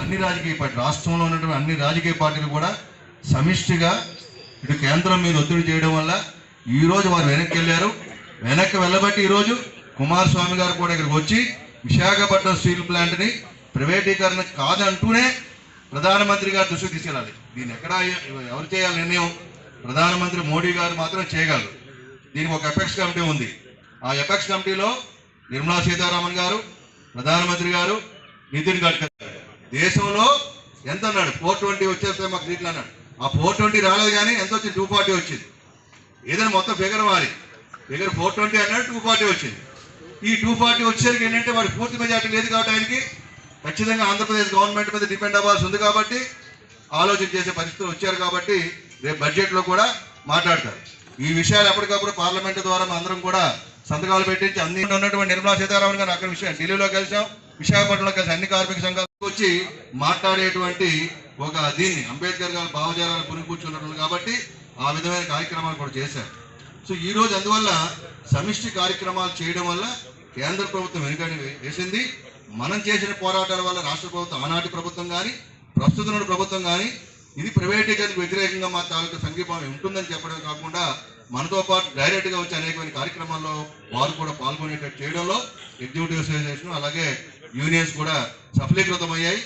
అన్ని రాజకీయ పార్టీ రాష్ట్రంలో ఉన్నటువంటి అన్ని రాజకీయ పార్టీలు కూడా సమిష్టిగా ఇటు కేంద్రం మీద ఒత్తిడి చేయడం వల్ల ఈ రోజు వారు వెనక్కి వెళ్ళారు. వెనక్కి వెళ్ళబట్టి ఈరోజు కుమారస్వామి గారు కూడా ఇక్కడికి వచ్చి విశాఖపట్నం స్టీల్ ప్లాంట్ని ప్రైవేటీకరణ కాదంటూనే ప్రధానమంత్రి గారు దృష్టికి తీసుకెళ్ళాలి. దీన్ని ఎక్కడ ఎవరు చేయాలి నిర్ణయం? ప్రధానమంత్రి మోడీ గారు మాత్రం చేయగలరు. దీనికి ఒక ఎపెక్స్ కమిటీ ఉంది. ఆ ఎపెక్స్ కమిటీలో నిర్మలా సీతారామన్ గారు ప్రధానమంత్రి గారు నితిన్ గడ్కరీ దేశంలో ఎంత అన్నాడు? ఫోర్ ట్వంటీ వచ్చేస్తే మాకు సీట్లు అన్నాడు. ఆ ఫోర్ ట్వంటీ రాలేదు కానీ ఎంత వచ్చింది? టూ ఫార్టీ వచ్చింది. ఏదైనా మొత్తం ఫిగర్ మారి. ఫిగర్ ఫోర్ ట్వంటీ అన్నాడు టూ ఫార్టీ వచ్చింది. ఈ టూ ఫార్టీ వచ్చేసరికి ఏంటంటే వాడి పూర్తి మెజార్టీ లేదు కాబట్టి ఆయనకి ఖచ్చితంగా ఆంధ్రప్రదేశ్ గవర్నమెంట్ మీద డిపెండ్ అవ్వాల్సి ఉంది కాబట్టి ఆలోచన చేసే పరిస్థితులు వచ్చారు కాబట్టి రేపు బడ్జెట్లో కూడా మాట్లాడతారు. ఈ విషయాలు ఎప్పటికప్పుడు పార్లమెంట్ ద్వారా మనం అందరం కూడా సంతకాలు పెట్టించి అన్ని ఉన్నటువంటి నిర్మలా సీతారామన్ గారు అక్కడ విషయం ఢిల్లీలో కలిసాం విశాఖపట్నంలో కలిసి అన్ని కార్మిక సంఘాలు వచ్చి మాట్లాడేటువంటి ఒక దీన్ని అంబేద్కర్ గారు భావజాలను పురుగు కూర్చున్నట్లు కాబట్టి ఆ విధమైన కార్యక్రమాలు కూడా చేశారు. సో ఈ రోజు అందువల్ల సమిష్టి కార్యక్రమాలు చేయడం వల్ల కేంద్ర ప్రభుత్వం వెనుకడి వేసింది. మనం చేసిన పోరాటాల వల్ల రాష్ట్ర ప్రభుత్వం ఆనాటి ప్రభుత్వం కానీ ప్రస్తుతం ప్రభుత్వం కానీ ఇది ప్రైవేటీకరణకు వ్యతిరేకంగా మా తాలూకు సంఘీభావం ఉంటుందని చెప్పడం కాకుండా మనతో పాటు డైరెక్ట్గా వచ్చే అనేకమైన కార్యక్రమాల్లో వారు కూడా పాల్గొనేటట్టు చేయడంలో ఎగ్జిక్యూటివ్ అసోసియేషన్ అలాగే యూనియన్స్ కూడా సఫలీకృతమయ్యాయి.